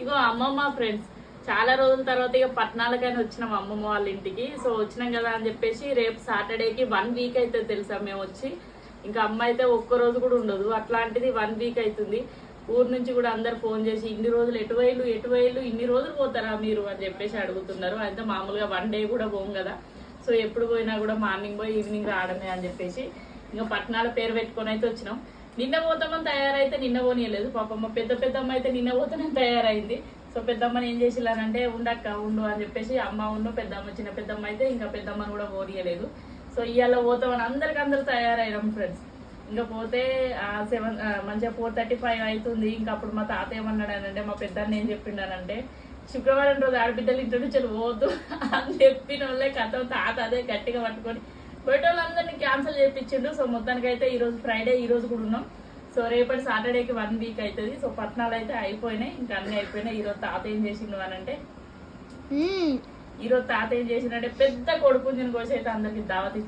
ఇగో అమ్మమ్మ ఫ్రెండ్స్ చాలా రోజుల తర్వాత ఇక పట్నాలకైనా వచ్చినాం అమ్మమ్మ వాళ్ళ ఇంటికి. సో వచ్చినాం కదా అని చెప్పేసి రేపు సాటర్డేకి వన్ వీక్ అయితే తెలుసా మేము వచ్చి. ఇంకా అమ్మ అయితే ఒక్క రోజు కూడా ఉండదు. అట్లాంటిది వన్ వీక్ అవుతుంది ఊరు నుంచి కూడా అందరు ఫోన్ చేసి ఇన్ని రోజులు ఎటువైలు ఎటువైలు ఇన్ని రోజులు పోతారా మీరు? అని చెప్పేసి అడుగుతున్నారు. అయితే మామూలుగా వన్ డే కూడా పోం కదా. సో ఎప్పుడు పోయినా కూడా మార్నింగ్ పోయి ఈవినింగ్ రావడమే అని చెప్పేసి. ఇంకా పట్నాల పేరు పెట్టుకొని అయితే వచ్చినాం. నిన్న పోతామని తయారైతే నిన్న పోనీయలేదు. పాపమ్మ పెద్ద పెద్దమ్మ అయితే నిన్న పోతానే తయారైంది. సో పెద్దమ్మని ఏం చేసిల్లానంటే ఉండక్క ఉండు అని చెప్పేసి అమ్మ ఉండు పెద్దమ్మ చిన్న పెద్దమ్మ అయితే ఇంకా పెద్దమ్మని కూడా పోనీయలేదు. సో ఇవాళ పోతామని అందరికి అందరు తయారైనాం ఫ్రెండ్స్. ఇంకా పోతే సెవెన్ మంచిగా ఫోర్ థర్టీ ఫైవ్ అవుతుంది ఇంకా అప్పుడు మా తాత ఏమన్నాడానంటే మా పెద్దాన్ని ఏం చెప్పిండానంటే శుక్రవారం రోజు ఆడబిడ్డలు ఇంటి నుంచి పోదు అని చెప్పిన వాళ్ళే కథ. తాత అదే గట్టిగా పట్టుకొని బయట క్యాన్సిల్ చేయించిండు సో మొత్తానికి అయితే ఈ రోజు ఫ్రైడే ఈ రోజు కూడా ఉన్నాం. సో రేపటి సాటర్డేకి వన్ వీక్ అవుతుంది సో పట్నాలు అయితే అయిపోయినాయి. ఇంకా అన్ని అయిపోయినాయి. ఈ రోజు తాత ఏం చేసిండు అని అంటే. ఈ రోజు తాత ఏం చేసిండంటే పెద్ద కొడుకు కోసి అయితే అందరికి దావత్